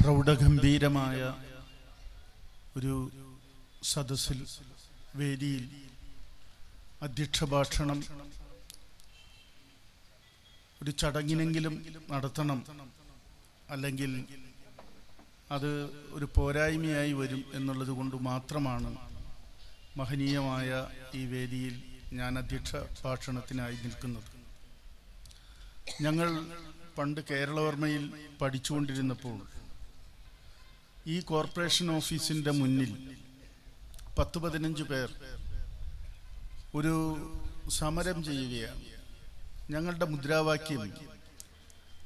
പ്രൗഢഗംഭീരമായ ഒരു സദസ്സിൽ വേദിയിൽ അധ്യക്ഷ ഭാഷണം ഒരു ചടങ്ങിനെങ്കിലും നടത്തണം അല്ലെങ്കിൽ അത് ഒരു പോരായ്മയായി വരും എന്നുള്ളത് കൊണ്ട് മാത്രമാണ് മഹനീയമായ ഈ വേദിയിൽ ഞാൻ അധ്യക്ഷ ഭാഷണത്തിനായി നിൽക്കുന്നത്. ഞങ്ങൾ പണ്ട് കേരളവർമ്മയിൽ പഠിച്ചുകൊണ്ടിരുന്നപ്പോൾ ഈ കോർപ്പറേഷൻ ഓഫീസിന്റെ മുന്നിൽ പത്ത് പതിനഞ്ച് പേർ ഒരു സമരം ചെയ്യുകയാണ്. ഞങ്ങളുടെ മുദ്രാവാക്യം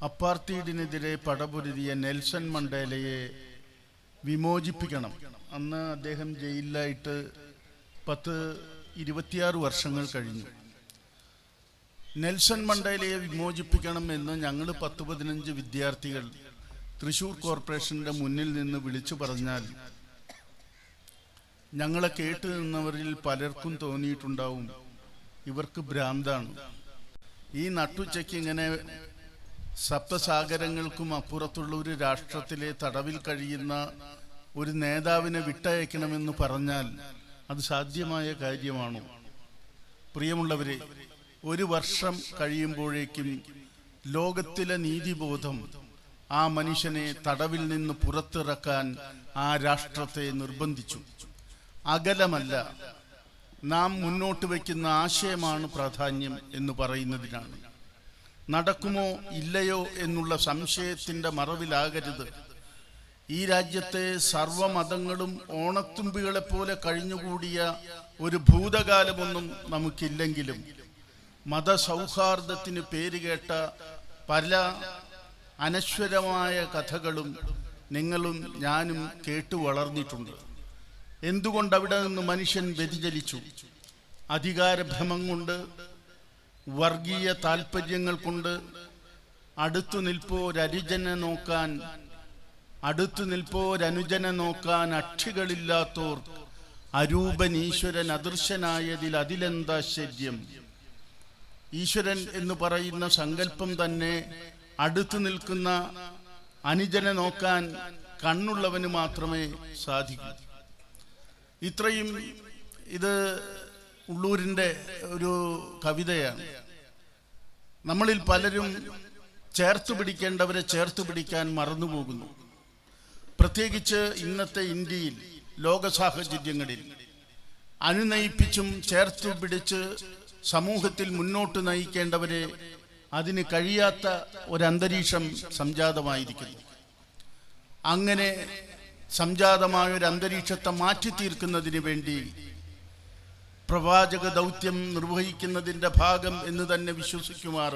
അപ്പാർത്തീഡിനെതിരെ പടപൊരുതിയ നെൽസൺ മണ്ടേലയെ വിമോചിപ്പിക്കണം. അന്ന് അദ്ദേഹം ജയിലിലായിട്ട് പത്ത് ഇരുപത്തിയാറ് വർഷങ്ങൾ കഴിഞ്ഞു. നെൽസൺ മണ്ടേലയെ വിമോചിപ്പിക്കണം എന്ന് ഞങ്ങൾ പത്ത് പതിനഞ്ച് വിദ്യാർത്ഥികൾ തൃശൂർ കോർപ്പറേഷന്റെ മുന്നിൽ നിന്ന് വിളിച്ചു പറഞ്ഞാൽ ഞങ്ങളെ കേട്ടു നിന്നവരിൽ പലർക്കും തോന്നിയിട്ടുണ്ടാവും. ഇവർക്ക് ഭ്രാന്താണ്. ഈ നട്ടുച്ചയ്ക്ക് ഇങ്ങനെ സപ്തസാഗരങ്ങൾക്കും അപ്പുറത്തുള്ള ഒരു രാഷ്ട്രത്തിലെ തടവിൽ കഴിയുന്ന ഒരു നേതാവിനെ വിട്ടയക്കണമെന്ന് പറഞ്ഞാൽ അത് സാധ്യമായ കാര്യമാണോ? പ്രിയമുള്ളവരെ ഒരു വർഷം കഴിയുമ്പോഴേക്കും ലോകത്തിലെ നീതിബോധം ആ മനുഷ്യനെ തടവിൽ നിന്ന് പുറത്തിറക്കാൻ ആ രാഷ്ട്രത്തെ നിർബന്ധിച്ചു. അകലമല്ല നാം മുന്നോട്ട് വയ്ക്കുന്ന ആശയമാണ് പ്രാധാന്യം എന്ന് പറയുന്നതിനാണ്. നടക്കുമോ ഇല്ലയോ എന്നുള്ള സംശയത്തിന്റെ മറവിലാകരുത്. ഈ രാജ്യത്തെ സർവമതങ്ങളും ഓണത്തുമ്പികളെ പോലെ കഴിഞ്ഞുകൂടിയ ഒരു ഭൂതകാലമൊന്നും നമുക്കില്ലെങ്കിലും മതസൗഹാർദ്ദത്തിന് പേരുകേട്ട പല അനശ്വരമായ കഥകളും നിങ്ങളും ഞാനും കേട്ടു വളർന്നിട്ടുണ്ട്. എന്തുകൊണ്ട് അവിടെ നിന്ന് മനുഷ്യൻ വ്യതിചലിച്ചു? അധികാരഭ്രമം കൊണ്ട് വർഗീയ താല്പര്യങ്ങൾ കൊണ്ട് അടുത്തു നിൽപ്പോരരിജനെ നോക്കാൻ അടുത്തു നിൽപ്പോരനുജനെ നോക്കാൻ അക്ഷികളില്ലാത്തോർ അരൂപൻ ഈശ്വരൻ അദൃശ്യനായതിൽ അതിലെന്താശ്ചര്യം? ഈശ്വരൻ എന്ന് പറയുന്ന സങ്കല്പം തന്നെ അടുത്തു നിൽക്കുന്ന അനുജനെ നോക്കാൻ കണ്ണുള്ളവന് മാത്രമേ സാധിക്കൂ. ഇത്രയും ഇത് ഉള്ളൂരിന്റെ ഒരു കവിതയാണ്. നമ്മളിൽ പലരും ചേർത്ത് പിടിക്കേണ്ടവരെ ചേർത്ത് പിടിക്കാൻ മറന്നുപോകുന്നു. പ്രത്യേകിച്ച് ഇന്നത്തെ ഇന്ത്യയിൽ ലോക സാഹചര്യങ്ങളിൽ അനുനയിപ്പിച്ചും ചേർത്ത് പിടിച്ച് സമൂഹത്തിൽ മുന്നോട്ട് നയിക്കേണ്ടവരെ അതിന് കഴിയാത്ത ഒരന്തരീക്ഷം സംജാതമായിരിക്കുന്നു. അങ്ങനെ സംജാതമായ ഒരു അന്തരീക്ഷത്തെ മാറ്റി തീർക്കുന്നതിന് വേണ്ടി പ്രവാചക ദൗത്യം നിർവഹിക്കുന്നതിന്റെ ഭാഗം എന്ന് തന്നെ വിശ്വസിക്കുമാർ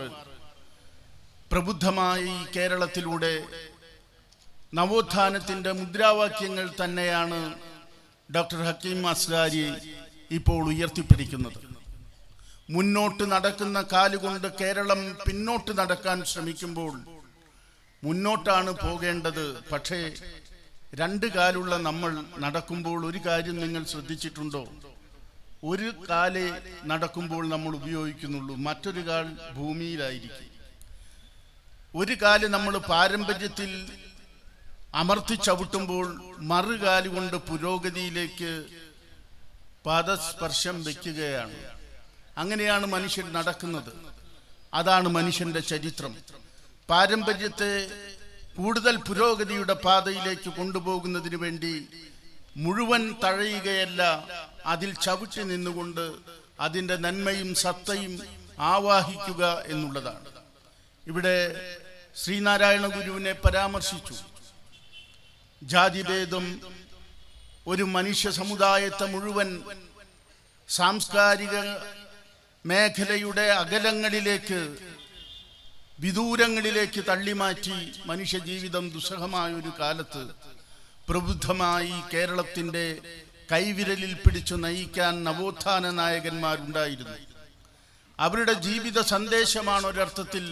പ്രബുദ്ധമായ ഈ കേരളത്തിലൂടെ നവോത്ഥാനത്തിന്റെ മുദ്രാവാക്യങ്ങൾ തന്നെയാണ് ഡോക്ടർ ഹക്കീം അസ്ലാരി ഇപ്പോൾ ഉയർത്തിപ്പിടിക്കുന്നത്. മുന്നോട്ട് നടക്കുന്ന കാലുകൊണ്ട് കേരളം പിന്നോട്ട് നടക്കാൻ ശ്രമിക്കുമ്പോൾ മുന്നോട്ടാണ് പോകേണ്ടത്. പക്ഷേ രണ്ട് കാലുള്ള നമ്മൾ നടക്കുമ്പോൾ ഒരു കാര്യം നിങ്ങൾ ശ്രദ്ധിച്ചിട്ടുണ്ടോ? ഒരു കാലേ നടക്കുമ്പോൾ നമ്മൾ ഉപയോഗിക്കുന്നുള്ളൂ. മറ്റൊരു കാൽ ഭൂമിയിലായിരിക്കും. ഒരു കാൽ നമ്മൾ പാരമ്പര്യത്തിൽ അമർത്തി ചവിട്ടുമ്പോൾ മറുകാലുകൊണ്ട് പുരോഗതിയിലേക്ക് പാദസ്പർശം വയ്ക്കുകയാണ് അങ്ങനെയാണ് മനുഷ്യൻ നടക്കുന്നത്. അതാണ് മനുഷ്യന്റെ ചരിത്രം. പാരമ്പര്യത്തെ കൂടുതൽ പുരോഗതിയുടെ പാതയിലേക്ക് കൊണ്ടുപോകുന്നതിന് വേണ്ടി മുഴുവൻ തഴയുകയല്ല അതിൽ ചവിട്ടി നിന്നുകൊണ്ട് അതിന്റെ നന്മയും സത്തയും ആവാഹിക്കുക എന്നുള്ളതാണ്. ഇവിടെ ശ്രീനാരായണ ഗുരുവിനെ പരാമർശിച്ചു. ജാതിഭേദം ഒരു മനുഷ്യ സമുദായത്തെ മുഴുവൻ സാംസ്കാരിക മേഖലയുടെ അകലങ്ങളിലേക്ക് വിദൂരങ്ങളിലേക്ക് തള്ളിമാറ്റി മനുഷ്യജീവിതം ദുസ്സഹമായ ഒരു കാലത്ത് പ്രബുദ്ധമായി കേരളത്തിന്റെ കൈവിരലിൽ പിടിച്ചു നയിക്കാൻ നവോത്ഥാന നായകന്മാരുണ്ടായിരുന്നു. അവരുടെ ജീവിത സന്ദേശമാണ് ഒരർത്ഥത്തിൽ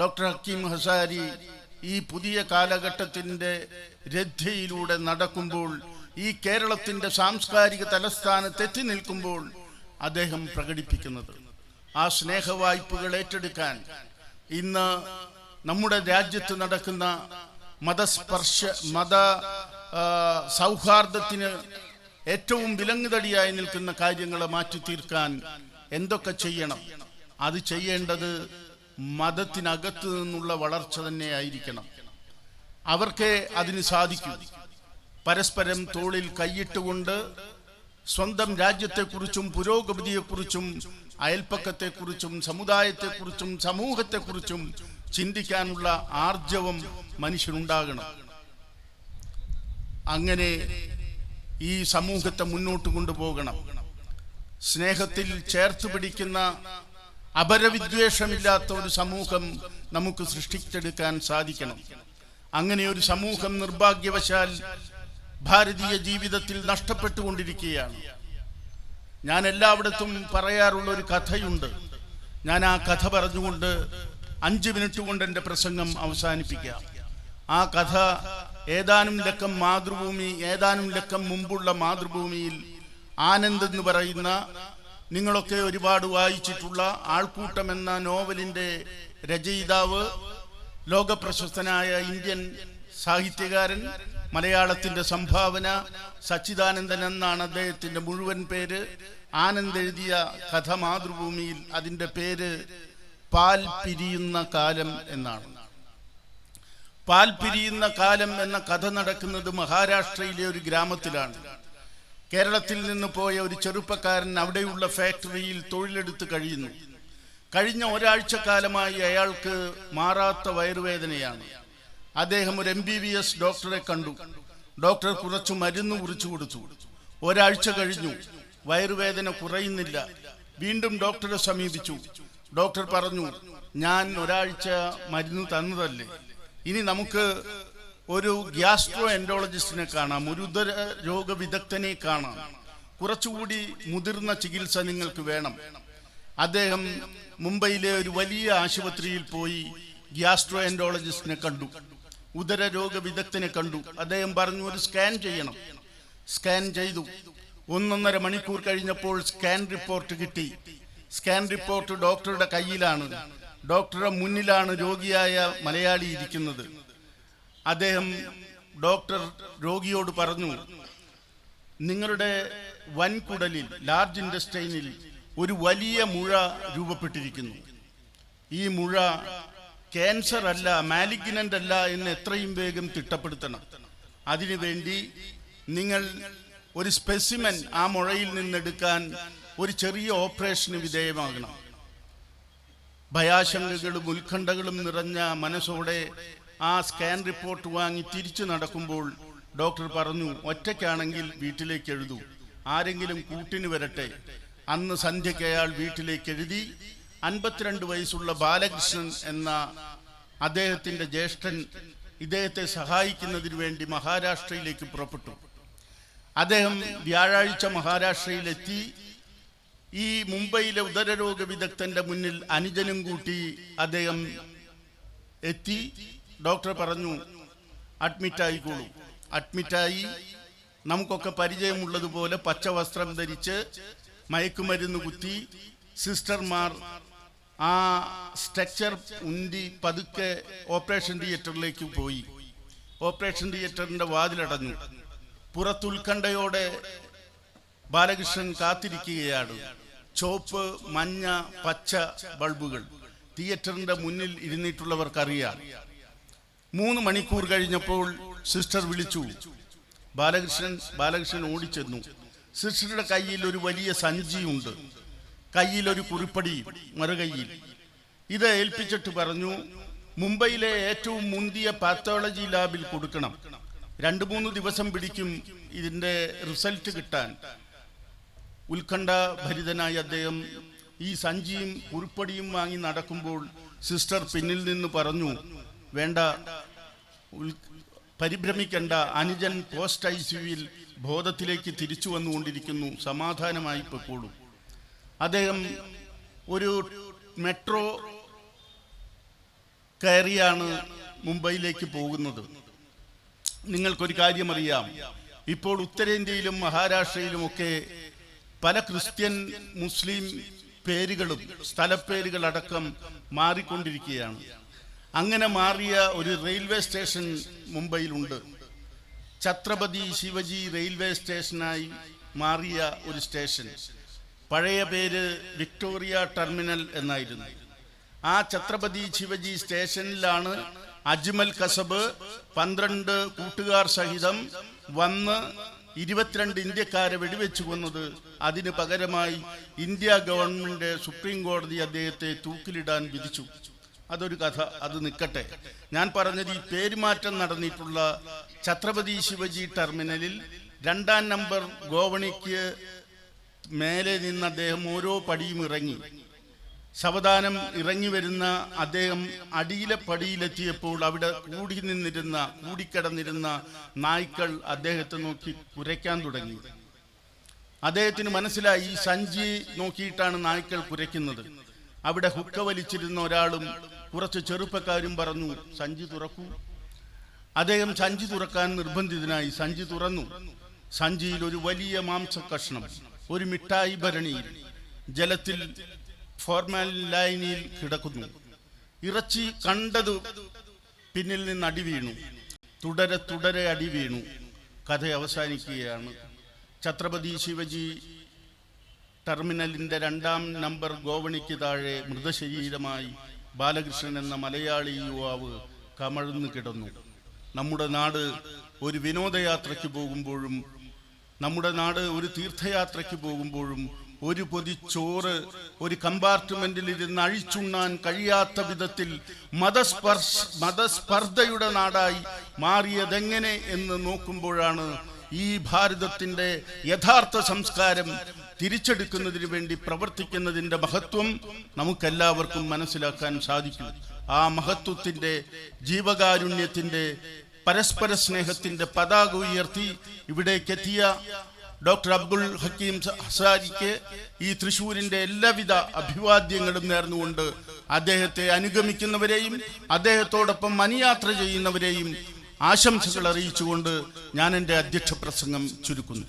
ഡോക്ടർ ഹക്കീം ഹസാരി ഈ പുതിയ കാലഘട്ടത്തിന്റെ രഥയിലൂടെ നടക്കുമ്പോൾ ഈ കേരളത്തിന്റെ സാംസ്കാരിക തലസ്ഥാനത്തെത്തി നിൽക്കുമ്പോൾ അദ്ദേഹം പ്രകടിപ്പിക്കുന്നത്. ആ സ്നേഹവായ്പകൾ ഏറ്റെടുക്കാൻ ഇന്ന് നമ്മുടെ രാജ്യത്ത് നടക്കുന്ന മതസ്പർശ മത സൗഹാർദ്ദത്തിന് ഏറ്റവും വിലങ്ങുതടിയായി നിൽക്കുന്ന കാര്യങ്ങളെ മാറ്റി തീർക്കാൻ എന്തൊക്കെ ചെയ്യണം? അത് ചെയ്യേണ്ടത് മതത്തിനകത്ത് നിന്നുള്ള വളർച്ച തന്നെ ആയിരിക്കണം. അവർക്കേ അതിന് സാധിക്കും. പരസ്പരം തോളിൽ കൈയിട്ടുകൊണ്ട് സ്വന്തം രാജ്യത്തെക്കുറിച്ചും പുരോഗതിയെക്കുറിച്ചും അയൽപ്പക്കത്തെക്കുറിച്ചും സമുദായത്തെക്കുറിച്ചും സമൂഹത്തെക്കുറിച്ചും ചിന്തിക്കാനുള്ള ആർജവം മനുഷ്യനുണ്ടാകണം. അങ്ങനെ ഈ സമൂഹത്തെ മുന്നോട്ട് കൊണ്ടുപോകണം. സ്നേഹത്തിൽ ചേർത്ത് പിടിക്കുന്ന അപരവിദ്വേഷമില്ലാത്ത ഒരു സമൂഹം നമുക്ക് സൃഷ്ടിച്ചെടുക്കാൻ സാധിക്കണം. അങ്ങനെ ഒരു സമൂഹം നിർഭാഗ്യവശാൽ ഭാരതീയ ജീവിതത്തിൽ നഷ്ടപ്പെട്ടുകൊണ്ടിരിക്കുകയാണ്. ഞാൻ എല്ലായിടത്തും പറയാറുള്ള ഒരു കഥയുണ്ട്. ഞാൻ ആ കഥ പറഞ്ഞുകൊണ്ട് അഞ്ച് മിനിറ്റ് കൊണ്ട് എന്റെ പ്രസംഗം അവസാനിപ്പിക്കാം. ആ കഥ ഏതാനും ലക്കം മാതൃഭൂമി ഏതാനും ലക്കം മുമ്പുള്ള മാതൃഭൂമിയിൽ ആനന്ദ് എന്ന് പറയുന്ന നിങ്ങളൊക്കെ ഒരുപാട് വായിച്ചിട്ടുള്ള ആൾക്കൂട്ടം എന്ന നോവലിന്റെ രചയിതാവ് ലോകപ്രശസ്തനായ ഇന്ത്യൻ സാഹിത്യകാരൻ മലയാളത്തിന്റെ സംഭാവന സച്ചിദാനന്ദൻ എന്നാണ് അദ്ദേഹത്തിന്റെ മുഴുവൻ പേര്. ആനന്ദ് എഴുതിയ കഥ മാതൃഭൂമിയിൽ അതിന്റെ പേര് പാൽ പിരിയുന്ന കാലം എന്നാണ്. പാൽ പിരിയുന്ന കാലം എന്ന കഥ നടക്കുന്നത് മഹാരാഷ്ട്രയിലെ ഒരു ഗ്രാമത്തിലാണ്. കേരളത്തിൽ നിന്ന് പോയ ഒരു ചെറുപ്പക്കാരൻ അവിടെയുള്ള ഫാക്ടറിയിൽ തൊഴിലെടുത്ത് കഴിയുന്നു. കഴിഞ്ഞ ഒരാഴ്ച കാലമായി അയാൾക്ക് മാറാത്ത വയറുവേദനയാണ്. അദ്ദേഹം ഒരു എം ബി ബി എസ് ഡോക്ടറെ കണ്ടു. ഡോക്ടർ കുറച്ച് മരുന്ന് കുറിച്ചു കൊടുത്തു. ഒരാഴ്ച കഴിഞ്ഞു. വയറുവേദന കുറയുന്നില്ല. വീണ്ടും ഡോക്ടറെ സമീപിച്ചു. ഡോക്ടർ പറഞ്ഞു ഞാൻ ഒരാഴ്ച മരുന്ന് തന്നതല്ലേ. ഇനി നമുക്ക് ഒരു ഗ്യാസ്ട്രോ എൻഡോളജിസ്റ്റിനെ കാണാം. ഒരു ഉദര രോഗ വിദഗ്ധനെ കാണാം. കുറച്ചുകൂടി മുതിർന്ന ചികിത്സ നിങ്ങൾക്ക് വേണം. അദ്ദേഹം മുംബൈയിലെ ഒരു വലിയ ആശുപത്രിയിൽ പോയി ഗ്യാസ്ട്രോ എൻഡോളജിസ്റ്റിനെ കണ്ടു. ഉദരരോഗ വിദഗ്ധനെ കണ്ടു. അദ്ദേഹം പറഞ്ഞു ഒരു സ്കാൻ ചെയ്യണം. സ്കാൻ ചെയ്തു. ഒന്നൊന്നര മണിക്കൂർ കഴിഞ്ഞപ്പോൾ സ്കാൻ റിപ്പോർട്ട് കിട്ടി. സ്കാൻ റിപ്പോർട്ട് ഡോക്ടറുടെ കയ്യിലാണ്. ഡോക്ടറുടെ മുന്നിലാണ് രോഗിയായ മലയാളി ഇരിക്കുന്നത്. അദ്ദേഹം ഡോക്ടർ രോഗിയോട് പറഞ്ഞു നിങ്ങളുടെ വൻകുടലിൽ ലാർജ് ഇൻഡസ്ട്രൈനിൽ ഒരു വലിയ മുഴ രൂപപ്പെട്ടിരിക്കുന്നു. ഈ മുഴ ക്യാൻസർ അല്ല മാലിഗ്നന്റ് അല്ല എന്ന് എത്രയും വേഗം തിട്ടപ്പെടുത്തണം. അതിനുവേണ്ടി നിങ്ങൾ ഒരു സ്പെസിമൻ ആ മുഴയിൽ നിന്നെടുക്കാൻ ഒരു ചെറിയ ഓപ്പറേഷന് വിധേയമാകണം. ഭയാശങ്കകളും ഉത്കണ്ഠകളും നിറഞ്ഞ മനസ്സോടെ ആ സ്കാൻ റിപ്പോർട്ട് വാങ്ങി തിരിച്ചു നടക്കുമ്പോൾ ഡോക്ടർ പറഞ്ഞു ഒറ്റയ്ക്കാണെങ്കിൽ വീട്ടിലേക്ക് എഴുതൂ. ആരെങ്കിലും കൂട്ടിന് വരട്ടെ. അന്ന് സന്ധ്യയ്ക്ക് അയാൾ വീട്ടിലേക്ക് എഴുതി അൻപത്തിരണ്ട് വയസ്സുള്ള ബാലകൃഷ്ണൻ എന്ന അദ്ദേഹത്തിന്റെ ജ്യേഷ്ഠൻ ഇദ്ദേഹത്തെ സഹായിക്കുന്നതിന് വേണ്ടി മഹാരാഷ്ട്രയിലേക്ക് പുറപ്പെട്ടു. അദ്ദേഹം വ്യാഴാഴ്ച മഹാരാഷ്ട്രയിലെത്തി. ഈ മുംബൈയിലെ ഉദരരോഗ വിദഗ്ധന്റെ മുന്നിൽ അനുജനും കൂട്ടി അദ്ദേഹം എത്തി. ഡോക്ടർ പറഞ്ഞു അഡ്മിറ്റായിക്കോളൂ അഡ്മിറ്റായി. നമുക്കൊക്കെ പരിചയമുള്ളതുപോലെ പച്ച വസ്ത്രം ധരിച്ച് മയക്കുമരുന്ന് കുത്തി സിസ്റ്റർമാർ ആ സ്ട്രക്ചർ ഉന്തി പതുക്കെ ഓപ്പറേഷൻ തിയേറ്ററിലേക്ക് പോയി. ഓപ്പറേഷൻ തിയേറ്ററിന്റെ വാതിലടഞ്ഞു. പുറത്തുൽക്കണ്ഠയോടെ ബാലകൃഷ്ണൻ കാത്തിരിക്കുകയാണ്. ചോപ്പ് മഞ്ഞ പച്ച ബൾബുകൾ. തിയേറ്ററിന്റെ മുന്നിൽ ഇരുന്നിട്ടുള്ളവർക്കറിയാം. മൂന്ന് മണിക്കൂർ കഴിഞ്ഞപ്പോൾ സിസ്റ്റർ വിളിച്ചു. ബാലകൃഷ്ണൻ ബാലകൃഷ്ണൻ ഓടിച്ചെന്നു. സിസ്റ്ററുടെ കയ്യിൽ ഒരു വലിയ സഞ്ചിയുണ്ട്. കയ്യിൽ ഒരു കുറിപ്പടി മറുകൈയിൽ ഇത് ഏൽപ്പിച്ചിട്ട് പറഞ്ഞു മുംബൈയിലെ ഏറ്റവും മുന്തിയ പാത്തോളജി ലാബിൽ കൊടുക്കണം. രണ്ടു മൂന്ന് ദിവസം പിടിക്കും ഇതിന്റെ റിസൾട്ട് കിട്ടാൻ. ഉത്കണ്ഠ ഭരിതനായ അദ്ദേഹം ഈ സഞ്ചിയും കുറിപ്പടിയും വാങ്ങി നടക്കുമ്പോൾ സിസ്റ്റർ പിന്നിൽ നിന്ന് പറഞ്ഞു വേണ്ട പരിഭ്രമിക്കേണ്ട പരിഭ്രമിക്കണ്ട. അനുജൻ പോസ്റ്റ് ഐ സിയുവിൽ ബോധത്തിലേക്ക് തിരിച്ചു വന്നുകൊണ്ടിരിക്കുന്നു. സമാധാനമായി പൊക്കോളൂ. അദ്ദേഹം ഒരു മെട്രോ കയറിയാണ് മുംബൈയിലേക്ക് പോകുന്നത്. നിങ്ങൾക്കൊരു കാര്യം അറിയാം ഇപ്പോൾ ഉത്തരേന്ത്യയിലും മഹാരാഷ്ട്രയിലുമൊക്കെ പല ക്രിസ്ത്യൻ മുസ്ലിം പേരുകളും സ്ഥലപ്പേരുകളടക്കം മാറിക്കൊണ്ടിരിക്കുകയാണ്. അങ്ങനെ മാറിയ ഒരു റെയിൽവേ സ്റ്റേഷൻ മുംബൈയിലുണ്ട്. ഛത്രപതി ശിവജി റെയിൽവേ സ്റ്റേഷനായി മാറിയ ഒരു സ്റ്റേഷൻ. പഴയ പേര് വിക്ടോറിയ ടെർമിനൽ എന്നായിരുന്നു. ആ ഛത്രപതി ശിവജി സ്റ്റേഷനിലാണ് അജ്മൽ കസബ് പന്ത്രണ്ട് കൂട്ടുകാർ സഹിതം വന്ന് ഇരുപത്തിരണ്ട് ഇന്ത്യക്കാരെ വെടിവെച്ചു കൊന്നത്. അതിന് പകരമായി ഇന്ത്യ ഗവൺമെന്റ് സുപ്രീം കോടതി അദ്ദേഹത്തെ തൂക്കിലിടാൻ വിധിച്ചു. അതൊരു കഥ അത് നിൽക്കട്ടെ. ഞാൻ പറഞ്ഞത് ഈ പേരുമാറ്റം നടന്നിട്ടുള്ള ഛത്രപതി ശിവജി ടെർമിനലിൽ രണ്ടാം നമ്പർ ഗോവണിക്ക് മേലെ നിന്ന് അദ്ദേഹം ഓരോ പടിയും ഇറങ്ങി. ശവദാനം ഇറങ്ങി വരുന്ന അദ്ദേഹം അടിയിലെ പടിയിലെത്തിയപ്പോൾ അവിടെ കൂടി നിന്നിരുന്ന കൂടിക്കിടന്നിരുന്ന നായ്ക്കൾ അദ്ദേഹത്തെ നോക്കി കുരയ്ക്കാൻ തുടങ്ങി. അദ്ദേഹത്തിന് മനസ്സിലായി ഈ സഞ്ചി നോക്കിയിട്ടാണ് നായ്ക്കൾ കുരയ്ക്കുന്നത്. അവിടെ ഹുക്ക വലിച്ചിരുന്ന ഒരാളും കുറച്ച് ചെറുപ്പക്കാരും പറഞ്ഞു സഞ്ചി തുറക്കൂ. അദ്ദേഹം സഞ്ചി തുറക്കാൻ നിർബന്ധിതനായി സഞ്ചി തുറന്നു. സഞ്ചിയിൽ ഒരു വലിയ മാംസ കഷ്ണം. ഒരു മിഠായി ഭരണിയിൽ ജലത്തിൽ ലൈനിൽ കിടക്കുന്നു. ഇറച്ചി കണ്ടത് പിന്നിൽ നിന്ന് അടി വീണു. തുടരെ തുടരെ അടി വീണു. കഥ അവസാനിക്കുകയാണ്. ഛത്രപതി ശിവജി ടെർമിനലിന്റെ രണ്ടാം നമ്പർ ഗോവണിക്ക് താഴെ മൃതശരീരമായി ബാലകൃഷ്ണൻ എന്ന മലയാളി യുവാവ് കമഴ്ന്നു കിടന്നു. നമ്മുടെ നാട് ഒരു വിനോദയാത്രയ്ക്ക് പോകുമ്പോഴും നമ്മുടെ നാട് ഒരു തീർത്ഥയാത്രയ്ക്ക് പോകുമ്പോഴും ഒരു പൊതി ചോറ് ഒരു കമ്പാർട്ട്മെന്റിൽ ഇരുന്ന് അഴിച്ചുണ്ണാൻ കഴിയാത്ത വിധത്തിൽ മതസ്പർശ മതസ്പർദ്ധയുടെ നാടായി മാറിയതെങ്ങനെ എന്ന് നോക്കുമ്പോഴാണ് ഈ ഭാരതത്തിന്റെ യഥാർത്ഥ സംസ്കാരം തിരിച്ചെടുക്കുന്നതിന് വേണ്ടി പ്രവർത്തിക്കുന്നതിന്റെ മഹത്വം നമുക്കെല്ലാവർക്കും മനസ്സിലാക്കാൻ സാധിക്കും. ആ മഹത്വത്തിന്റെ ജീവകാരുണ്യത്തിന്റെ പരസ്പര സ്നേഹത്തിന്റെ പതാക ഉയർത്തി ഇവിടേക്കെത്തിയ ഡോക്ടർ അബ്ദുൾ ഹക്കീം ഹസാരിക്ക് ഈ തൃശൂരിന്റെ എല്ലാവിധ അഭിവാദ്യങ്ങളും നേർന്നുകൊണ്ട് അദ്ദേഹത്തെ അനുഗമിക്കുന്നവരെയും അദ്ദേഹത്തോടൊപ്പം മനിയാത്ര ചെയ്യുന്നവരെയും ആശംസകൾ അറിയിച്ചുകൊണ്ട് ഞാൻ എന്റെ അധ്യക്ഷ പ്രസംഗം ചുരുക്കുന്നു.